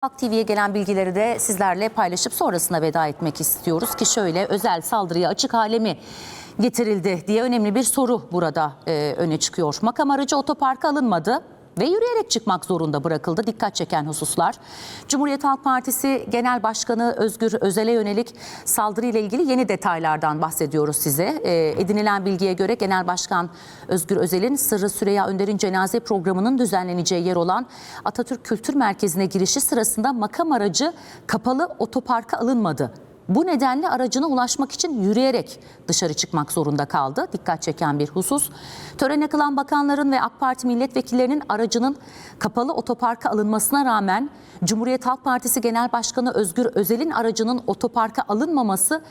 Halk TV'ye gelen bilgileri de sizlerle paylaşıp sonrasında veda etmek istiyoruz ki şöyle özel saldırıya açık hale mi getirildi diye önemli bir soru burada e, öne çıkıyor. Makam aracı otoparka alınmadı ve yürüyerek çıkmak zorunda bırakıldı. Dikkat çeken hususlar. Cumhuriyet Halk Partisi Genel Başkanı Özgür Özel'e yönelik saldırı ile ilgili yeni detaylardan bahsediyoruz size. E, edinilen bilgiye göre Genel Başkan Özgür Özel'in Sırrı Süreyya Önder'in cenaze programının düzenleneceği yer olan Atatürk Kültür Merkezi'ne girişi sırasında makam aracı kapalı otoparka alınmadı. Bu nedenle aracına ulaşmak için yürüyerek dışarı çıkmak zorunda kaldı. Dikkat çeken bir husus. Törene kılan bakanların ve AK Parti milletvekillerinin aracının kapalı otoparka alınmasına rağmen Cumhuriyet Halk Partisi Genel Başkanı Özgür Özel'in aracının otoparka alınmaması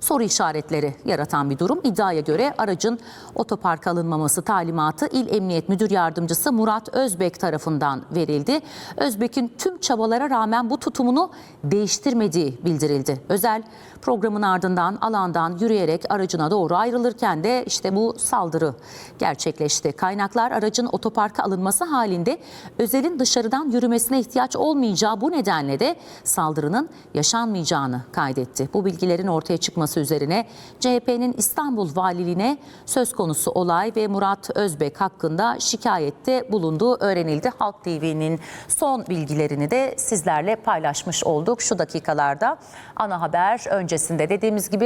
soru işaretleri yaratan bir durum. İddiaya göre aracın otoparka alınmaması talimatı İl Emniyet Müdür Yardımcısı Murat Özbek tarafından verildi. Özbek'in tüm çabalara rağmen bu tutumunu değiştirmediği bildirildi. Özel programın ardından alandan yürüyerek aracına doğru ayrılırken de işte bu saldırı gerçekleşti. Kaynaklar aracın otoparka alınması halinde Özel'in dışarıdan yürümesine ihtiyaç olmayacağı bu nedenle de saldırının yaşanmayacağını kaydetti. Bu bilgilerin ortaya çıkması üzerine CHP'nin İstanbul Valiliğine söz konusu olay ve Murat Özbek hakkında şikayette bulunduğu öğrenildi. Halk TV'nin son bilgilerini de sizlerle paylaşmış olduk şu dakikalarda. Ana haber öncesinde dediğimiz gibi